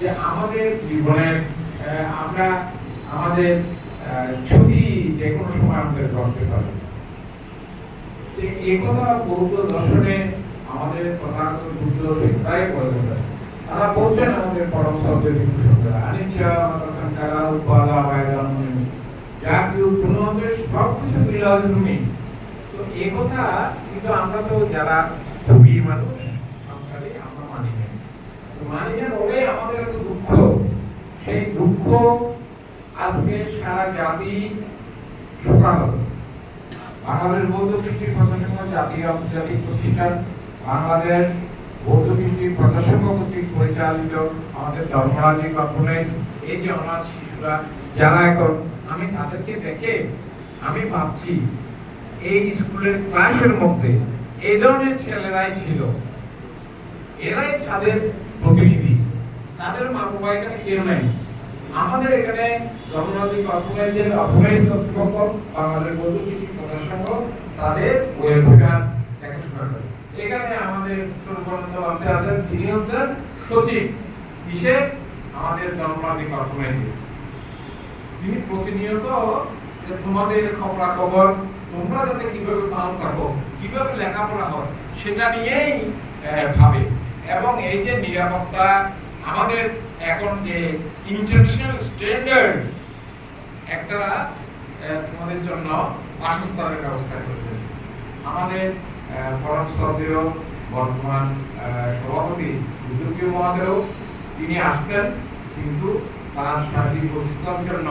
যে আমাদের জীবনের আমরা আমাদের ছুটি যে কোনো সময় আমাদের করতে পারি। যে কথা বৌদ্ধ দর্শনে আমাদের তথাগত বুদ্ধ তাই বলেছেন। তারা বলছেন আমাদের পরম শব্দের আনিচ্ছা মাতা উপাদা বায়দান যা কি উৎপন্ন সব কিছু বিলাস তুমি তো কথা কিন্তু আমরা তো যারা কবি মানুষ সংসারে আমরা মানি না তো মানি না আমাদের এত দুঃখ। সেই দুঃখ আজকে সারা জাতি শোকাহত বাংলাদেশ বৌদ্ধ কৃষ্টির প্রশাসন জাতীয় আন্তর্জাতিক প্রতিষ্ঠান বাংলাদেশ বৌদ্ধ কৃষ্টির প্রশাসন কর্তৃক পরিচালিত আমাদের ধর্মরাজিক অর্গনাইজ এই যে অনাথ শিশুরা যারা এখন আমি তাদেরকে দেখে আমি ভাবছি এই স্কুলের ক্লাসের মধ্যে এই ধরনের ছেলেরাই ছিল। এরাই তাদের তাদের মা বাবা এখানে কেউ নাই আমাদের এখানে ধর্মনৈতিক অর্থনৈতিক অর্থনৈতিক কর্তৃপক্ষ, বাংলাদেশ বৌদ্ধ কৃষি প্রশাসন তাদের ওয়েলফেয়ার দেখাশোনা করে। এখানে আমাদের সুরবনন্দ বান্তে আছেন, তিনি হচ্ছেন সচিব কিসের আমাদের ধর্মনৈতিক অর্থনৈতিক তিনি প্রতিনিয়ত যে তোমাদের খবরাখবর, তোমরা যাতে কীভাবে ভালো থাকো কীভাবে লেখাপড়া হয়, সেটা নিয়েই ভাবে। এবং এই যে নিরাপত্তা আমাদের এখন যে ইন্টারন্যাশনাল স্ট্যান্ডার্ড একটা আহ, তোমাদের জন্য বাসস্থানের ব্যবস্থা করেছে। আমাদের পরম শ্রদ্ধেয় বর্তমান সভাপতি উদ্যোগীয় মহাদেরও তিনি আসতেন কিন্তু তার শারীরিক অসুস্থতার জন্য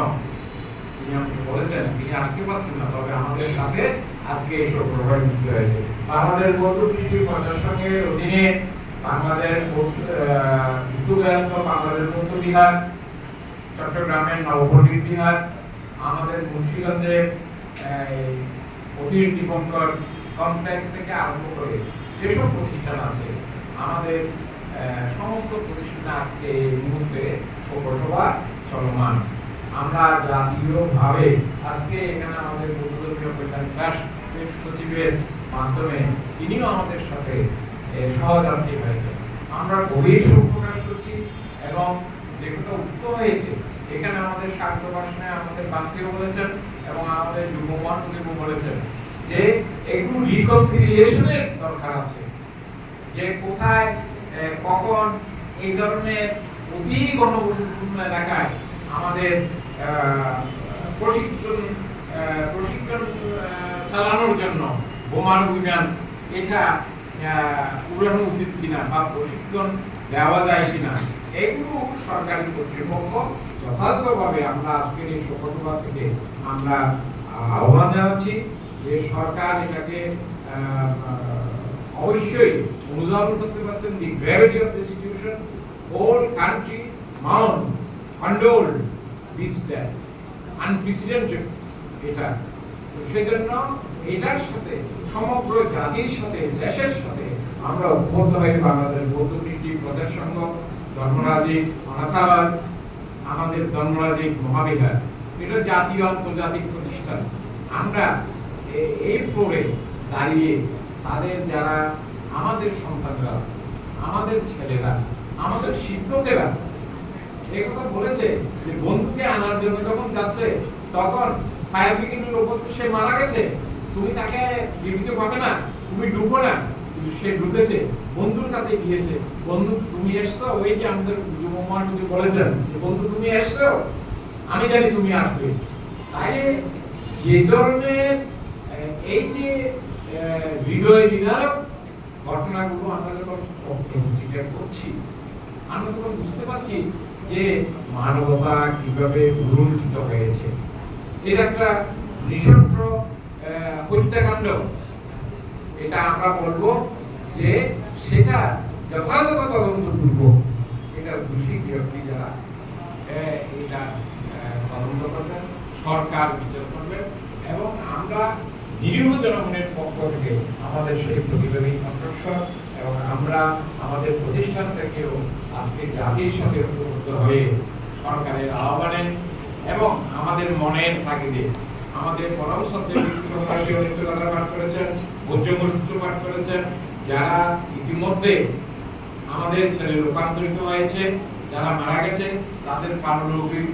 তিনি আমাকে বলেছেন তিনি আসতে পারছেন না তবে আমাদের সাথে আজকে এসব প্রভাবিত হয়েছে। বাংলাদেশ বন্ধু কৃষি প্রশাসনের অধীনে বাংলাদেশ বাংলাদেশ বৌদ্ধ বিহার চট্টগ্রামের নবপল্লীর বিহার আমাদের মুন্সিগঞ্জের এই, অতীশ দীপঙ্কর কমপ্লেক্স থেকে আরম্ভ করে যেসব প্রতিষ্ঠান আছে আমাদের সমস্ত প্রতিষ্ঠান আজকে এই মুহূর্তে শোকসভা চলমান। আমরা জাতীয়ভাবে আজকে এখানে আমাদের বৌদ্ধধর্মীয় কল্যাণ ট্রাস্টের সচিবের মাধ্যমে তিনিও আমাদের সাথে সহযাত্রী হয়েছেন আমরা গভীর শোক প্রকাশ করছি এবং যে কথা উক্ত হয়েছে, এখানে আমাদের স্বাগত ভাষণে আমাদের বান্তিও বলেছেন এবং আমাদের যুব বলেছেন যে এগুলো রিকনসিলিয়েশনের দরকার আছে। যে কোথায় কখন এই ধরনের অতি ঘনবসতিপূর্ণ এলাকায় আমাদের প্রশিক্ষণ প্রশিক্ষণ চালানোর জন্য বোমার বিমান এটা উড়ানো উচিত কিনা বা প্রশিক্ষণ দেওয়া যায় কিনা এগুলো সরকারি কর্তৃপক্ষ যথাযথভাবে আমরা আজকের এই শোকসভা থেকে আমরা আহ, আহ্বান জানাচ্ছি যে সরকার এটাকে অবশ্যই অনুধাবন করতে পারছেন। The gravity of the situation whole country mount condole this plan unprecedented এটা। সেজন্য এটার সাথে, সমগ্র জাতির সাথে, দেশের সাথে আমরা ঐক্যবদ্ধ হয়ে বাংলাদেশ বৌদ্ধ কৃষ্টি প্রচার সংঘ ধর্মরাজিক অনাথালয়, আমাদের ধর্মরাজিক মহাবিহার, এটা জাতীয় আন্তর্জাতিক প্রতিষ্ঠান। আমরা এই ফ্লোরে দাঁড়িয়ে তাদের যারা আমাদের সন্তানরা, আমাদের ছেলেরা, আমাদের শিক্ষকেরা এই কথা বলেছে যে বন্ধুকে আনার জন্য যখন যাচ্ছে, তখন ব্রিগেডের লোক বলছে সে মারা গেছে। তুমি তাকে জীবিত পাবে না, তুমি ঢুকো না, কিন্তু সে ঢুকেছে বন্ধুর কাছে গিয়েছে। বন্ধু, তুমি এসছো? ওই যে আমাদের যুব মহাসচিব বলেছেন বন্ধু, তুমি এসছো? আমি জানি তুমি আসবে। তাইলে যে ধরনের এই যে হৃদয় বিদারক ঘটনাগুলো আমরা যখন স্বীকার করছি, আমরা তখন বুঝতে পারছি যে মানবতা কীভাবে ভুলুণ্ঠিত হয়েছে। এটা একটা নৃশংস হত্যাকাণ্ড। এটা আমরা বলব যে সেটা যথাযথ তদন্তপূর্বক এটা দোষী ব্যক্তি যারা এটা তদন্ত করবেন, সরকার বিচার করবেন এবং আমরা নিরীহ জনগণের পক্ষ থেকে আমাদের সেই প্রতিবাদী কণ্ঠস্বর এবং আমরা আমাদের প্রতিষ্ঠান থেকেও আজকে জাতির সাথে ঐক্যবদ্ধ হয়ে সরকারের আহ্বানে এবং আমাদের মনের তাগিদে, আমাদের পরম করেছেন ভোজ্যঙ্গ সূত্র পাঠ করেছেন, যারা ইতিমধ্যে আমাদের ছেলে রূপান্তরিত হয়েছে, যারা মারা গেছে, তাদের পারলৌকিক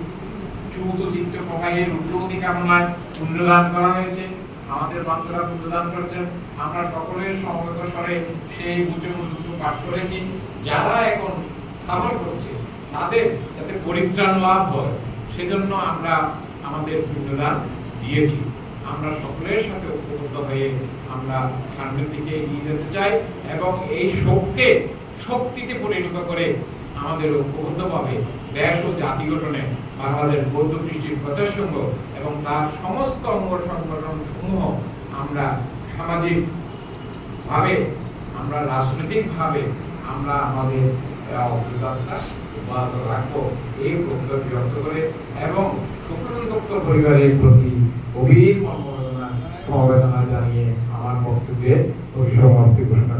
চূত চিত্ত প্রবাহের উদ্যোগী কামনায় পুণ্যদান করা হয়েছে, আমাদের বান্ধবরা পুণ্যদান করেছেন। আমরা সকলের সমবেত স্বরে সেই বুঝন সূত্র পাঠ করেছি। যারা এখন স্থাপন করছে, তাদের যাতে পরিত্রাণ লাভ হয়। সেজন্য আমরা আমাদের পুণ্যদান দিয়েছি। আমরা সকলের সাথে ঐক্যবদ্ধ হয়ে আমরা সামনের দিকে এগিয়ে যেতে চাই এবং এই শোককে শক্তিতে পরিণত করে আমাদের ঐক্যবদ্ধভাবে দেশ ও জাতি গঠনে বাংলাদেশ বৌদ্ধ কৃষ্টির প্রচার সংঘ এবং তার সমস্ত অঙ্গ সংগঠন সমূহ আমরা সামাজিকভাবে আমরা রাজনৈতিক ভাবে আমরা আমাদের অগ্রযাত্রা রাখব এই প্রত্যয় ব্যক্ত করে এবং সুপ্রসন্ত পরিবারের প্রতি গভীর সমবেদনা জানিয়ে আমার বক্তব্যে অভিসমাপ্তি ঘোষণা